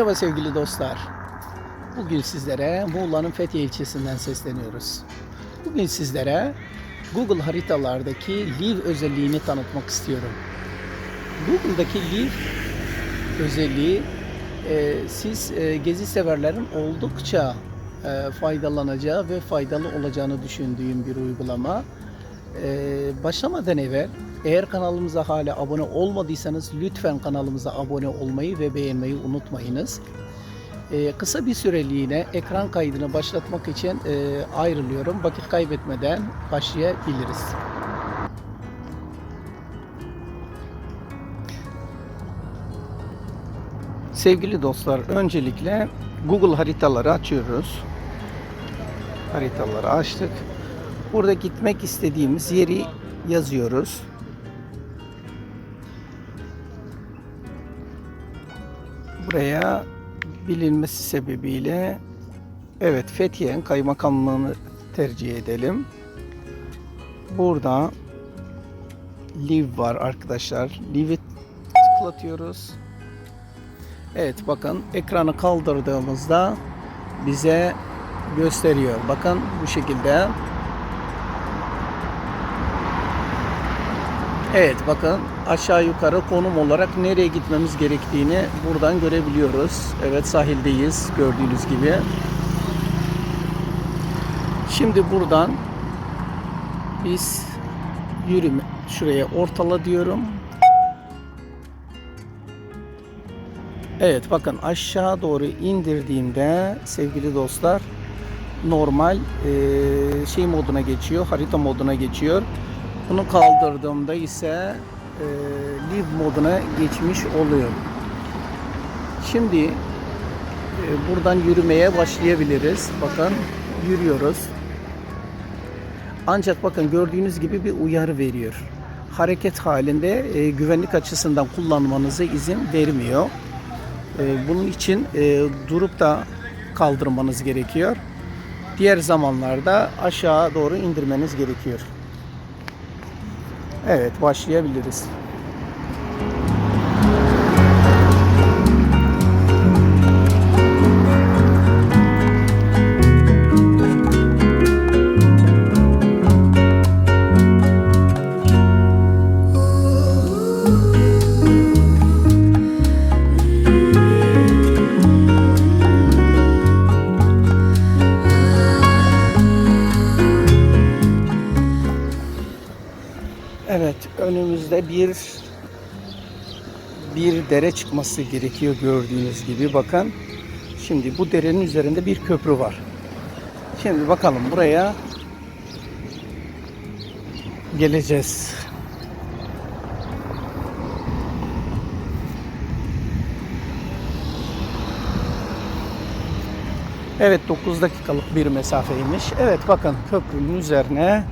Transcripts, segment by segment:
Merhaba sevgili dostlar. Bugün sizlere Muğla'nın Fethiye ilçesinden sesleniyoruz. Bugün sizlere Google haritalardaki Live özelliğini tanıtmak istiyorum. Google'daki Live özelliği e, siz e, gezi severlerin oldukça e, faydalanacağı ve faydalı olacağını düşündüğüm bir uygulama. E, başlamadan evvel eğer kanalımıza hala abone olmadıysanız lütfen kanalımıza abone olmayı ve beğenmeyi unutmayınız. Ee, kısa bir süreliğine ekran kaydını başlatmak için e, ayrılıyorum. Vakit kaybetmeden başlayabiliriz. Sevgili dostlar, öncelikle Google haritaları açıyoruz. Haritaları açtık. Burada gitmek istediğimiz yeri yazıyoruz. Buraya bilinmesi sebebiyle evet Fethiye'nin kaymakamlığını tercih edelim. Burada live var arkadaşlar. Live'i tıklatıyoruz. Evet bakın ekranı kaldırdığımızda bize gösteriyor. Bakın bu şekilde. Evet bakın aşağı yukarı konum olarak nereye gitmemiz gerektiğini buradan görebiliyoruz. Evet sahildeyiz gördüğünüz gibi. Şimdi buradan biz yürüme şuraya ortala diyorum. Evet bakın aşağı doğru indirdiğimde sevgili dostlar normal e, şey moduna geçiyor harita moduna geçiyor. Bunu kaldırdığımda ise e, live moduna geçmiş oluyor. Şimdi e, buradan yürümeye başlayabiliriz. Bakın yürüyoruz. Ancak bakın gördüğünüz gibi bir uyarı veriyor. Hareket halinde e, güvenlik açısından kullanmanıza izin vermiyor. E, bunun için e, durup da kaldırmanız gerekiyor. Diğer zamanlarda aşağı doğru indirmeniz gerekiyor. Evet başlayabiliriz. Evet önümüzde bir bir dere çıkması gerekiyor gördüğünüz gibi bakın. Şimdi bu derenin üzerinde bir köprü var. Şimdi bakalım buraya geleceğiz. Evet 9 dakikalık bir mesafeymiş. Evet bakın köprünün üzerine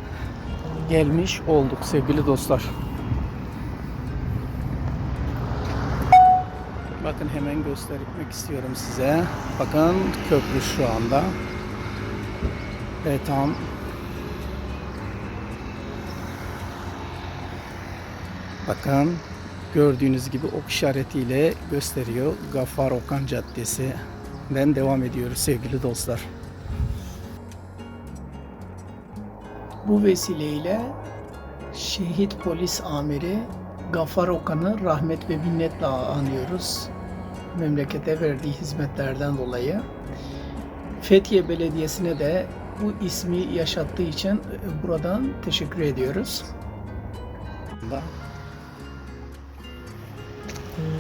gelmiş olduk sevgili dostlar. Bakın hemen göstermek istiyorum size. Bakın köprü şu anda. Ve tam Bakın gördüğünüz gibi ok işaretiyle gösteriyor. Gaffar Okan Caddesi'den devam ediyoruz sevgili dostlar. Bu vesileyle şehit polis amiri Gafar Okan'ı rahmet ve minnetle anıyoruz. Memlekete verdiği hizmetlerden dolayı. Fethiye Belediyesi'ne de bu ismi yaşattığı için buradan teşekkür ediyoruz.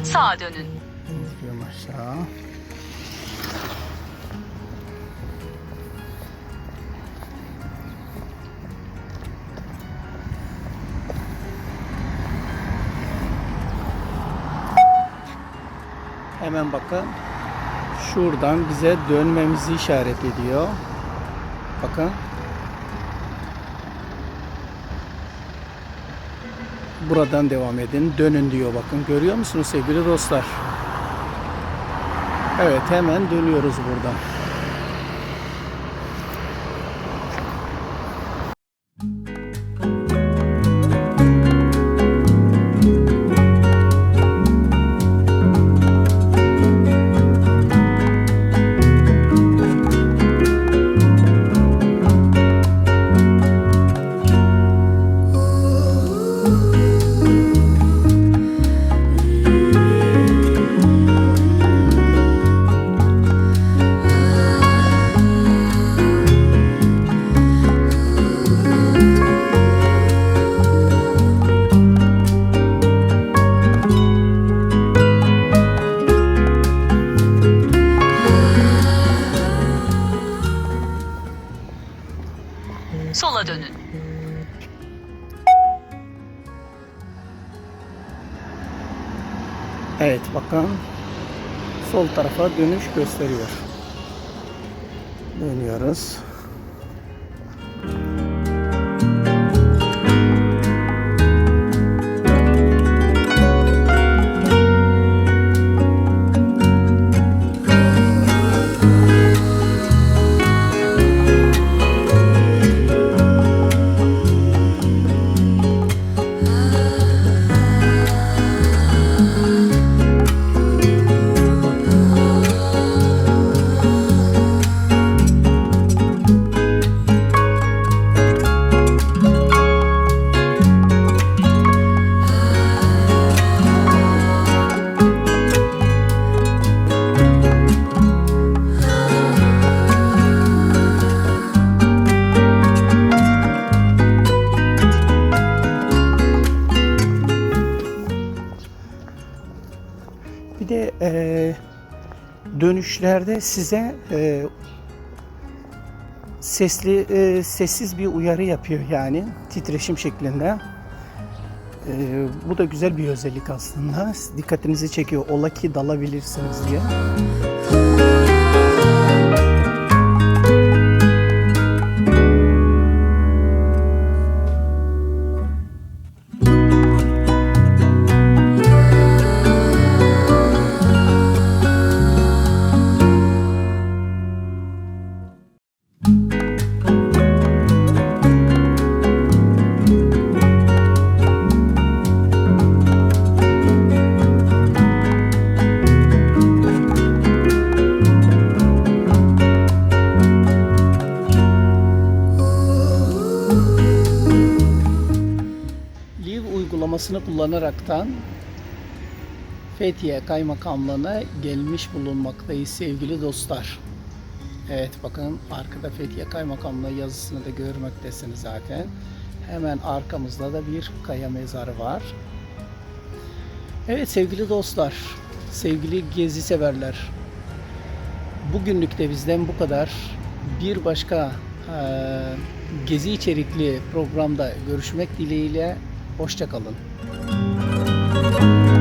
Sağa dönün. Bakıyorum aşağı. Hemen bakın. Şuradan bize dönmemizi işaret ediyor. Bakın. Buradan devam edin. Dönün diyor bakın. Görüyor musunuz sevgili dostlar? Evet hemen dönüyoruz buradan. Sola dönün. Evet bakın sol tarafa dönüş gösteriyor. Dönüyoruz. Eee, dönüşlerde size eee, sesli eee, sessiz bir uyarı yapıyor yani titreşim şeklinde. Eee, bu da güzel bir özellik aslında. Dikkatinizi çekiyor. Ola ki dalabilirsiniz diye. Uygulamasını kullanaraktan Fethiye Kaymakamlığı'na gelmiş bulunmaktayız sevgili dostlar. Evet bakın arkada Fethiye Kaymakamlığı yazısını da görmektesiniz zaten. Hemen arkamızda da bir kaya mezarı var. Evet sevgili dostlar, sevgili gezi severler. Bugünlük de bizden bu kadar. Bir başka eee, gezi içerikli programda görüşmek dileğiyle. Hoşçakalın. Thank you.